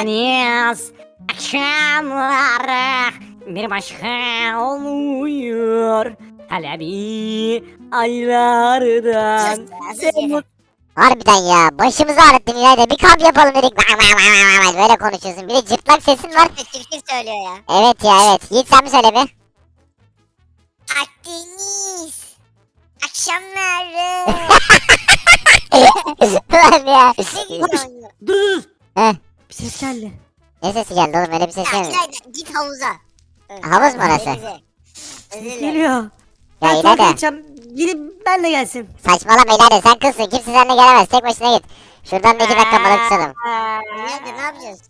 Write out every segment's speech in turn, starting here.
Deniz akşamları bir başka oluyor. Hele bir aylardan. Sen Harbiden ya başımızı ağrıttın İlayda bir kamp yapalım dedik. Böyle konuşuyorsun bir de cırtlak sesin var. Çirkin söylüyor ya. Evet ya evet. Yiğit sen mi söyle bir? Akdeniz. Akşamları. Ulan ya. Dur dur. Heh. Bir ses geldi. Ne sesi geldi oğlum öyle bir ses Ya gelmedi. İlayda git havuza. Havuz mu orası? Denize. Ses Özür dilerim. geliyor. Ya Ben İlayda gideceğim. Gidip benle gelsin. saçmalama İlayda sen kızsın kimse seninle gelemez tek başına git. Şuradan da iki dakika balık tutalım. İlayda ne yapacağız?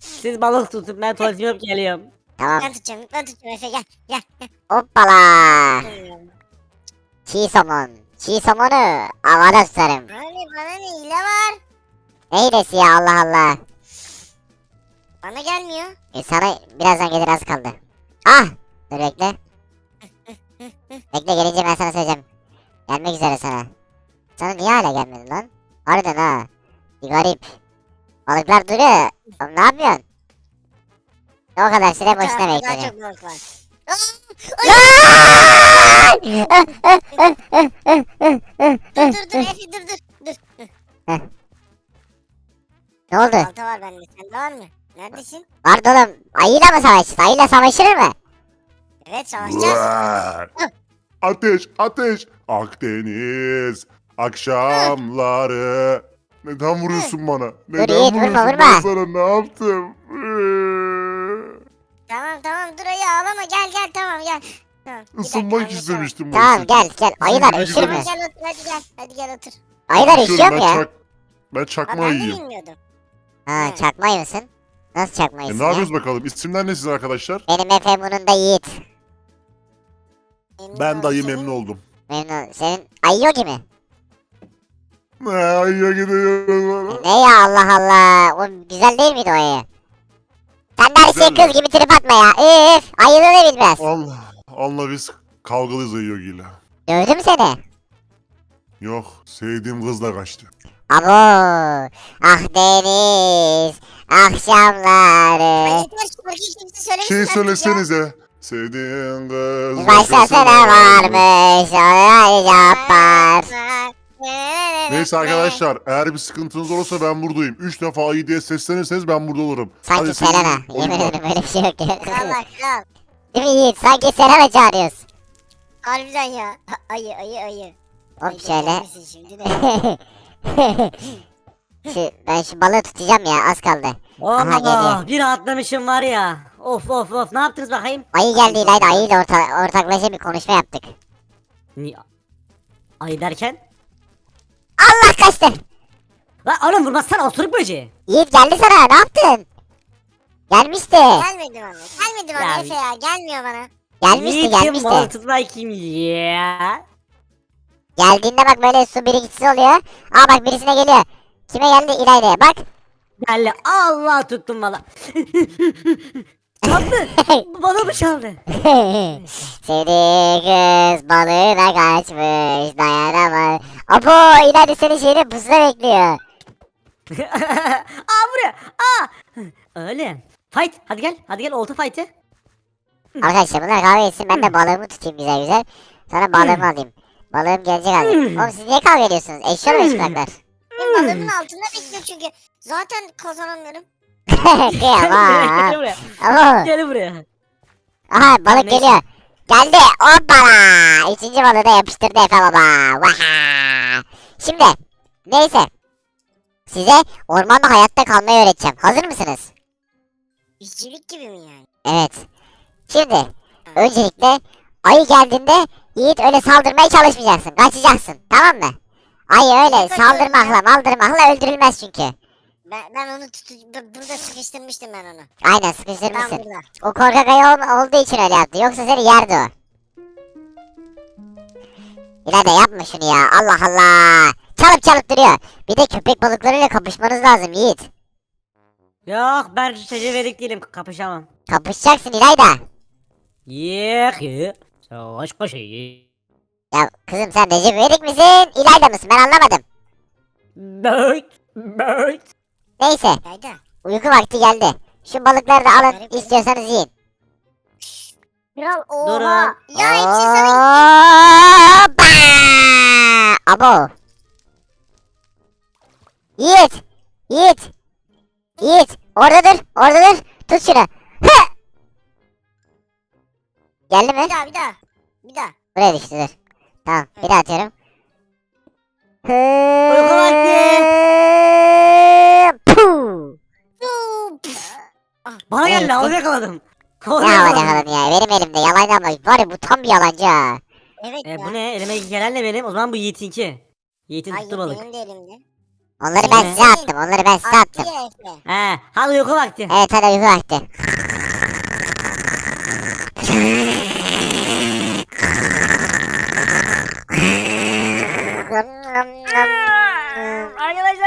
Siz balık tutun ben tuvaletimi yapıp geliyorum. Tamam Ben tutacağım ben tutacağım Efe gel gel. hoppala. Çiğ somon. Çiğ somonu havada tutarım. Hani bana ne hile var? Ne hilesi ya Allah Allah. Bana gelmiyor. E sana birazdan gelir az kaldı. Ah! Dur bekle. bekle gelince ben sana söyleyeceğim. Gelmek üzere sana. Sana niye hala gelmedin lan? Harbiden ha. Bir garip. Balıklar duruyor. Oğlum ne yapıyorsun? Ne o kadar süre boşuna Daha- Daha bekledin. çok balık var. Dur dur dur Efe dur dur. Dur. Ne oldu? Balta var bende. Sende var mı? Neredesin? Vardı oğlum. Ayıyla mı savaşçısın? Ayıyla savaşır mı? Evet savaşacağız. Ateş, ateş. Akdeniz akşamları. Neden vuruyorsun bana? Neden vurma, vuruyorsun? vurma. Ben sana ne yaptım? Tamam tamam dur ayı ağlama gel gel tamam gel. Tamam, Isınmak istemiştim. Tamam gel gel. Ayılar üşür mü? gel otur hadi gel. Hadi gel otur. Ayılar üşüyor mu ben ya? çak- ben çakma ben de yiyeyim. bilmiyordum. Ha çakmayı mısın? Nasıl E, çakmayısın ne ya? yapıyoruz bakalım? İsimler ne siz arkadaşlar? Benim Efe bunun da Yiğit. Memnun Ben oldum dayı senin. memnun oldum. Memnun. Senin ayı yok mi? Ne ayıya gidiyoruz. Ne ya Allah Allah. O güzel değil miydi o ayı? Sen de her şeye Güzel kız gibi trip atma ya. Üf. Ayılı da bil biraz. Allah. Allah biz kavgalıyız ayıyla. Dövdü mü seni? Yok sevdiğim kızla kaçtı. Abo. Ah deniz. Akşamları. Şey söylesenize. Sevdiğin kız Başkasına varmış. Ay yapar. Neyse arkadaşlar eğer bir sıkıntınız olursa ben buradayım. Üç defa ayı diye seslenirseniz ben burada olurum. Sanki Selena. Yemin ederim böyle bir şey yok. Allah kral. Değil mi Yiğit? Sanki Selena çağırıyoruz. Harbiden ya. Ayı ayı ayı. Hop şöyle. şu, ben şu balığı tutacağım ya az kaldı. Aha, Allah geliyor. bir rahatlamışım var ya. Of of of ne yaptınız bakayım? Ayı geldi İlayda ayıyla orta, ortaklaşa bir konuşma yaptık. Ni Ay derken? Allah kaçtı. Lan oğlum vurmazsana osuruk böceği. Yiğit geldi sana ne yaptın? Gelmişti. Gelmedi bana. Gelmedi bana Ya- Efe ya. Gelmiyor bana. Gelmişti Yiğit'im, gelmişti. balık tutmayı kim ya? Geldiğinde bak böyle su birikintisi oluyor. Aa bak birisine geliyor. Kime geldi İlayda'ya bak. Geldi Allah tuttum valla. çaldı. Balığı mı çaldı? Sevdiği kız balığına kaçmış dayanamaz. Apo İlayda senin şeyini pusula bekliyor. Aa buraya. Aa. Öyle. Fight. Hadi gel. Hadi gel olta fight'ı. Arkadaşlar bunlar kavga etsin ben de balığımı tutayım güzel güzel. Sonra balığımı alayım. Balığım gelecek abi. Oğlum siz niye kavga ediyorsunuz? Eşya mı çıplaklar? Benim balığımın altında bekliyor çünkü. Zaten kazanamıyorum. Kıyamam. gel buraya. Ama Gel buraya. aha balık Neyse. geliyor. Geldi. Hoppala. Üçüncü balığı da yapıştırdı Efe baba. Vaha. Şimdi neyse. Size ormanda hayatta kalmayı öğreteceğim. Hazır mısınız? İşçilik gibi mi yani? Evet. Şimdi öncelikle ayı geldiğinde Yiğit öyle saldırmaya çalışmayacaksın. Kaçacaksın. Tamam mı? Ayı öyle Kaçıyorum saldırmakla maldırmakla öldürülmez çünkü. Ben, ben onu tutu bu- burada sıkıştırmıştım ben onu. Aynen sıkıştırmışsın. burada. O korkak ayı ol- olduğu için öyle yaptı. Yoksa seni yerdi o. İleride yapma şunu ya. Allah Allah. Çalıp çalıp duruyor. Bir de köpek balıklarıyla kapışmanız lazım Yiğit. Yok ben tecrübelik değilim kapışamam. Kapışacaksın İlayda. Yek ye. Savaş kaşıyı. Ya kızım sen Recep İvedik misin? İlayda mısın? Ben anlamadım. Böğüt. Böğüt. Neyse. Hayda. Uyku vakti geldi. Şu balıkları da alın Garip. istiyorsanız yiyin. Kral oha. Durun. Ya hepsi sana Hoppa! Abo. Yiğit. Yiğit. Yiğit. Orada dur. Orada dur. Tut şunu. Geldi mi? Bir daha bir daha. Bir daha. Buraya düştü dur. Tamam. Bir daha atıyorum. Uyku vakti. Bana Evet. geldi havada yakaladım. Ne Havada havada yakaladım. yakaladın ya? Benim elimde yalan yapmak. Var ya bu tam bir yalancı ha. Evet E, ya. bu ne? Elime gelen de benim. O zaman bu Yiğit'inki. Yiğit'in Hayır tuttu balık. benim de elimde. Onları ben Ne? size attım. Onları ben size Attı attım. He. Hadi uyku vakti. Evet hadi uyku vakti.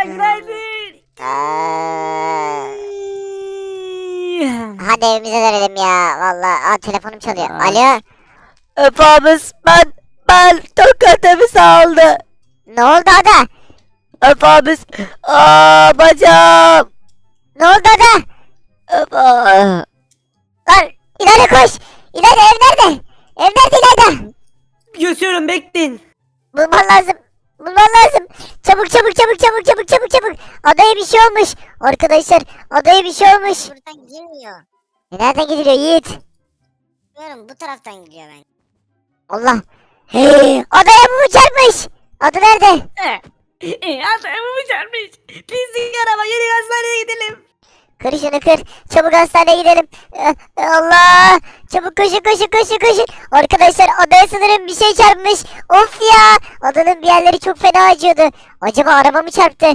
Günaydın. Hadi evimize dönelim ya. Vallahi aa, telefonum çalıyor. Aa. Alo. Efendimiz ben ben tokatımı aldı. Ne oldu ada? Efendimiz aa bacağım. Ne oldu ada? Efendim. Lan İlayda koş. İlayda ev nerede? Ev nerede İlayda? Götürüyorum bekleyin. Bulman lazım. Bulman lazım. Çabuk çabuk çabuk çabuk çabuk çabuk çabuk. Adaya bir şey olmuş. Arkadaşlar adaya bir şey olmuş. Buradan girmiyor. E, nereden gidiliyor Yiğit? Bilmiyorum bu taraftan gidiyor ben. Allah. Hey, adaya mı çarpmış? Adı nerede? Adamı çarpmış. Pislik araba yürü hastaneye gidelim. Kır şunu kır. Çabuk hastaneye gidelim. Eh, Allah. Çabuk koşun koşun koşun koşun. Arkadaşlar adaya sanırım bir şey çarpmış. Of ya. Adanın bir yerleri çok fena acıyordu. Acaba araba mı çarptı?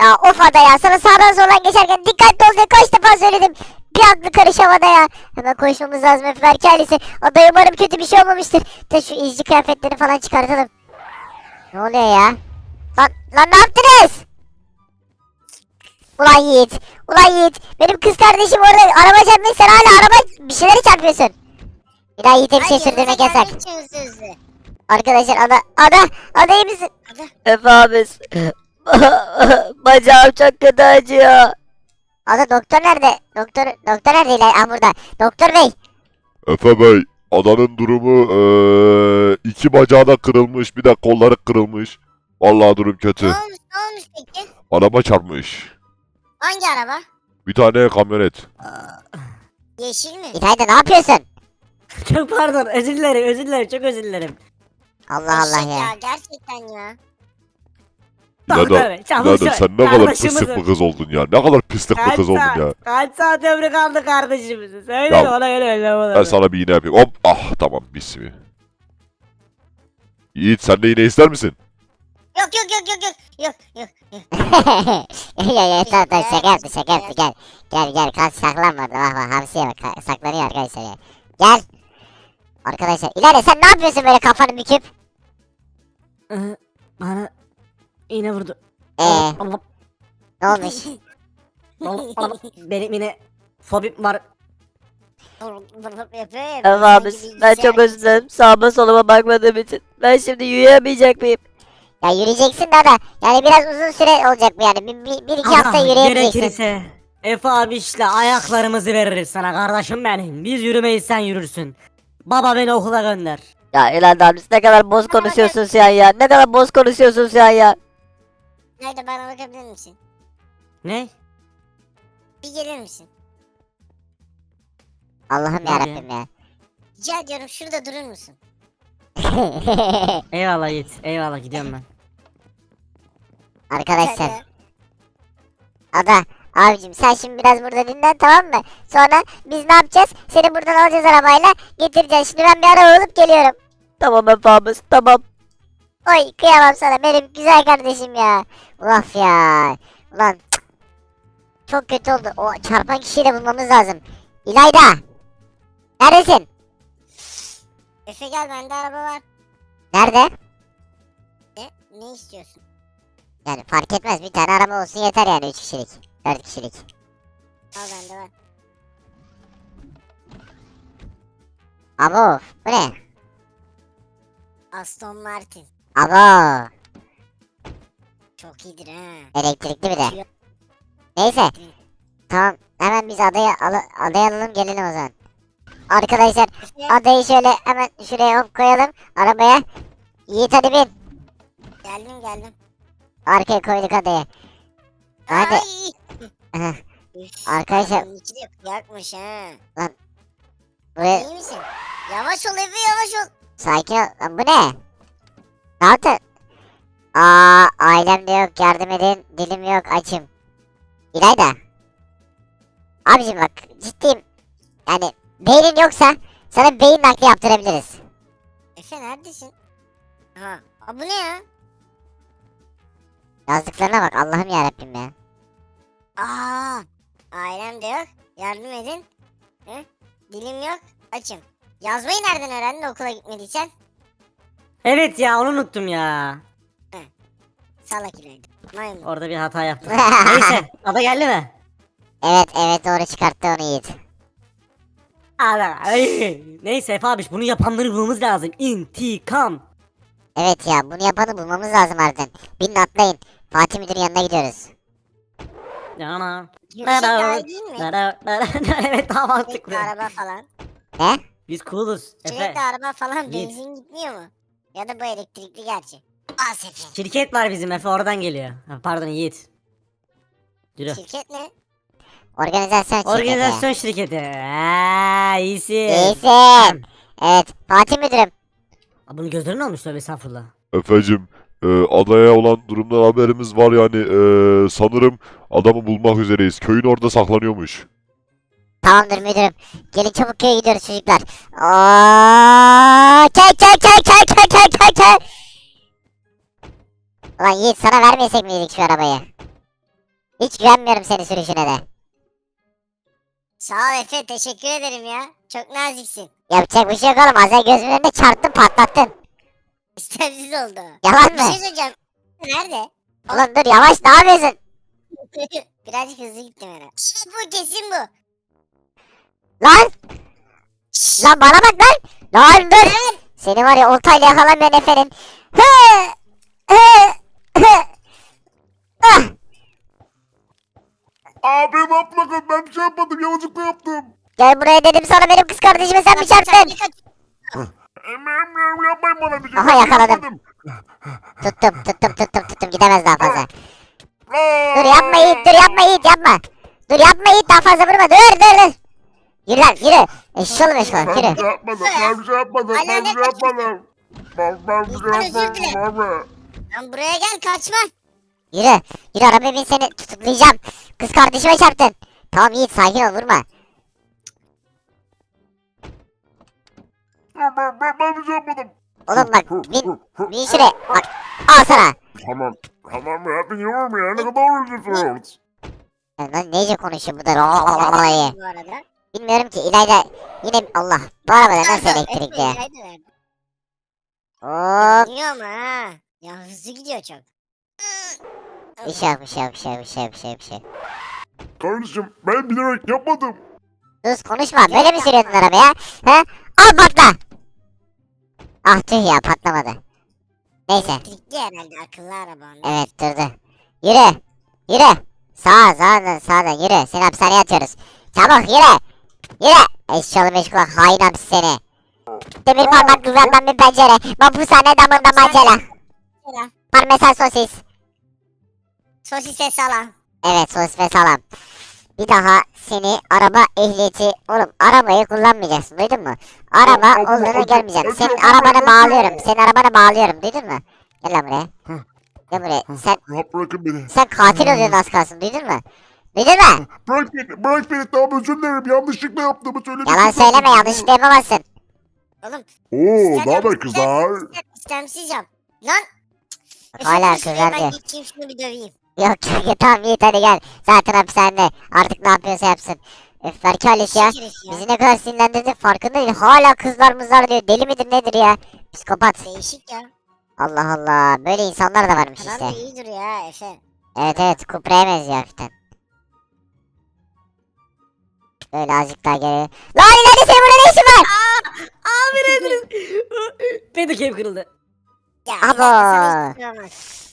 Ya of ada ya. Sana sağdan soldan geçerken dikkatli ol diye kaç defa söyledim. Bir aklı karış havada ya. Hemen koşmamız lazım Efe Berke ailesi. Adaya umarım kötü bir şey olmamıştır. De şu izci kıyafetleri falan çıkartalım. Ne oluyor ya? Lan, lan ne yaptınız? Ulan Yiğit. Ulan Yiğit. Benim kız kardeşim orada araba çarpmış. Sen hala araba bir şeyleri çarpıyorsun. Bir daha Yiğit'e bir şey sürdürmek yasak. Arkadaşlar ada ada ada iyi misin? Efendimiz bacağım çok kötü acıyor. Ada doktor nerede? Doktor doktor nerede İlay? Ah burada. Doktor bey. Efe Bey, adanın durumu eee, iki bacağı da kırılmış, bir de kolları kırılmış. Vallahi durum Ne kötü. olmuş ne olmuş peki? Araba çarpmış. Hangi araba? Bir tane kamyonet. Yeşil mi? İlayda ne yapıyorsun? Çok pardon özür dilerim özür dilerim çok özür dilerim. Allah Allah Eşek ya. Gerçekten ya. Tabii, İlayda, tabii, çabuk İlayda sen ne kadar pislik bir kız oldun ya. Ne kadar pislik bir Kaç kız oldun saat, ya. kaç saat ömrü kaldı kardeşimizin? Söyle Ya, ona göre öyle ona Ben sana bir iğne yapayım. Hop. Ah tamam mis mi? Yiğit sen de iğne ister misin? Yok yok yok yok yok. Yok yok yok. ya ya tamam tamam şaka yaptı şaka yaptı gel. Gel gel kalk saklanmadı. Bak bak hamsiye bak ka- saklanıyor arkadaşlar ya. Gel. Arkadaşlar İlayda sen ne yapıyorsun böyle kafanı büküp? Ee, Bana iğne vurdu. Eee Allah, ne olmuş? Allah, Allah. Benim yine fobim var. Efendimiz ben çok özür dilerim. Sağıma soluma bakmadığım için. Ben şimdi yürüyemeyecek miyim? Ya yürüyeceksin de da yani biraz uzun süre olacak bu yani. Bir, bir, bir iki hafta Allah, yürüyebileceksin. Gerekirse Efe abi işte ayaklarımızı veririz sana kardeşim benim. Biz yürümeyiz sen yürürsün. Baba beni okula gönder. Ya İlhan abimiz ne kadar boz konuşuyorsun sen ya. Ne kadar boz konuşuyorsun sen ya. Nerede bana bakabilir misin? Ne? Bir gelir misin? Allah'ım Ne yarabbim ya. Rica ediyorum şurada durur musun? Eyvallah Yiğit. Eyvallah gidiyorum ben. Arkadaşlar. Ada abicim sen şimdi biraz burada dinlen tamam mı? Sonra biz ne yapacağız? Seni buradan alacağız arabayla getireceğiz. Şimdi ben bir araba bulup geliyorum. Tamam efendimiz tamam. Oy kıyamam sana benim güzel kardeşim ya. Uf ya. Ulan cık. çok kötü oldu. O çarpan kişiyi de bulmamız lazım. İlayda. Neredesin? Efe gel bende araba var. Nerede? Ne? Ne istiyorsun? Yani fark etmez bir tane araba olsun yeter yani 3 kişilik. 4 kişilik. Al bende var. Abo bu ne? Aston Martin. Abo Çok iyidir ha. elektrikli bir de. Neyse. Tamam hemen biz adaya, al adaya alalım gelelim o zaman. Arkadaşlar adayı şöyle hemen şuraya hop koyalım arabaya. Yiğit hadi bin. Geldim geldim. Arkaya koyduk adayı. Hadi. Üf, Arkadaşlar- adamın içi de yakmış ha. Buraya İyi misin? Yavaş ol Efe yavaş ol. sakin ol. Lan bu ne? Ne yaptın? Aa ailem de yok yardım edin. Dilim yok açım. İlayda. Abicim bak ciddiyim. Yani beynin yoksa sana beyin nakli yaptırabiliriz. Efe neredesin? Ha. Aa, bu ne ya? Yazdıklarına bak Allah'ım yarabbim ya. Aa. Ailem de yok. Yardım edin. Hı? Dilim yok. Açım. Yazmayı nereden öğrendin okula gitmediysen? Evet ya onu unuttum ya. Salak ileride. Maymun. Orada bir hata yaptım. Neyse ada geldi mi? Evet evet doğru çıkarttı onu Yiğit. Ada. ay. Neyse Efe abiş bunu yapanları bulmamız lazım. İntikam. Evet ya bunu yapanı bulmamız lazım harbiden. Binin atlayın. Fatih Müdür'ün yanına gidiyoruz. Yana. Yürüyecek daha iyi değil mi? Nara, nara, evet daha mantıklı. Sürekli araba falan. Ne? Biz cooluz Efe. Sürekli araba falan benzin gitmiyor mu? Ya da bu elektrikli gerçi. Sefer. Şirket var bizim Efe oradan geliyor. Ha, pardon Yiğit. Yürü. Şirket ne? Organizasyon şirketi. Organizasyon şirketi. Aa, iyisin. İyisin. Evet Fatih Müdürüm. Aa, Bunu gözlerin olmuş tabii estağfurullah. Efecim e, adaya olan durumdan haberimiz var yani e, sanırım adamı bulmak üzereyiz. Köyün orada saklanıyormuş. Tamamdır müdürüm. Gelin çabuk köye gidiyoruz çocuklar. Aa, çek çek çek çek çek çek çek. Ulan Yiğit sana vermesek miydik şu arabayı? Hiç güvenmiyorum senin sürüşüne de. Sağ ol Efe teşekkür ederim ya. Çok naziksin. Yapacak bir şey yok oğlum. Az önce gözümün önünde çarptın patlattın. İstemsiz oldu. Yalan Bir şey mı? söyleyeceğim. Nerede? Ulan dur yavaş ne yapıyorsun? Birazcık hızlı gittim herhalde. bu kesin bu. Lan! Lan bana bak lan! Lan dur! Seni var ya oltayla yakalamayan efendim. Hı! Hı! Hı! Ah! Abi ne yapmadın? Ben bir şey yapmadım. Yanlışlıkla yaptım. Gel buraya dedim sana benim kız kardeşime sen mi çarptın? Emre yapmayın bana bir şey. Aha, yakaladım. Tuttum tuttum tuttum tuttum gidemez daha fazla. Dur yapma Yiğit dur yapma Yiğit yapma. Dur yapma Yiğit daha fazla vurma dur dur dur. Yürü lan yürü. Meşgul Ben yürü. bir şey yapmadım. Ben bir şey yapmadım. Ben şey yapmadım. Ben, ben bir şey yapmadım abi. Lan buraya gel kaçma. Yürü. Yürü arabaya bin seni tutuklayacağım. Kız kardeşime çarptın. Tamam Yiğit sakin ol vurma. Ben, ben, ben, ben bir şey yapmadım. Oğlum bak bin, bin şuraya. Bak al sana. Tamam. Tamam ya. Beni yorma ya. Ne kadar üzülüyorsunuz. Ya Lan neyce konuşuyor bu da olayı. Bu arada. Bilmiyorum ki İlayda yine Allah bu arabada nasıl elektrikli. Hop. Gidiyor ama ha. Ya hızlı gidiyor çok. Bir şey yok bir şey yok bir şey yok bir şey yok bir şey yok bir şey yok. Kardeşim ben bilerek yapmadım. Sus konuşma böyle mi sürüyordun arabaya? He? Al patla. Ah tüh ya patlamadı. Neyse Elektrikli herhalde akıllı araba onda. evet durdu. Yürü. Yürü. Sağa sağdan sağdan yürü. Seni hapishaneye atıyoruz. Çabuk yürü. Yürü. Eşyalı meşgul hain hapsi seni. Demir parmaklılardan bir pencere. Mahpushane damında macera. Parmesan sosis. Sosise salam. Evet sos ve salam. Bir daha seni araba ehliyeti oğlum arabayı kullanmayacaksın duydun mu? Araba al, görmeyeceksin. al, Senin arabanı bağlıyorum. Senin arabanı bağlıyorum duydun mu? Gel lan buraya. Gel buraya. Sen Rahat bırakın beni. sen katil oluyorsun az kalsın duydun mu? Duydun mu? Bırak beni. Bırak beni. Tamam özür dilerim. Yanlışlıkla yaptığımı söyledim. Yalan söyleme yanlışlıkla yapamazsın. Oğlum. Oo ne haber kızlar? İstemsiz yap. Lan. Efe, Hala kızlar Ben diyor. geçeyim şunu bir döveyim. Yok yok tamam Yiğit hadi gel. Zaten hapishanede. Artık ne yapıyorsa yapsın. Öf Berke Aliş ya. Ya. Bizi ne kadar sinirlendirdi farkında değil. Hala kızlar mızlar diyor. Deli midir nedir ya? Psikopat. Değişik ya. Allah Allah. Böyle insanlar da varmış Adam işte. da iyi duruyor ha Efe. Evet evet Kupra'ya benziyor hafiften. Böyle azıcık daha geri. Lan ileride senin burada ne işin var? Abi ne Benim de keyif kırıldı. Ya Abo.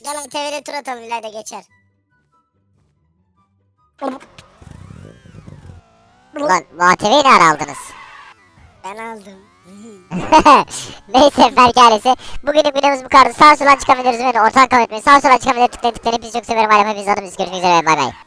Gel ATV'de tur atalım İlayda geçer. Ulan muhatebeyi ne ara aldınız? Ben aldım. Neyse Berk ailesi. Bugünlük videomuz bu kadar. Sağ sola çıkabiliriz. Beni ortadan kabul etmeyin. Sağ sola çıkabilir tıklayın tıklayın. Hepinizi çok severim. Hala hepinizi adımız. Görüşmek üzere. Bay bay.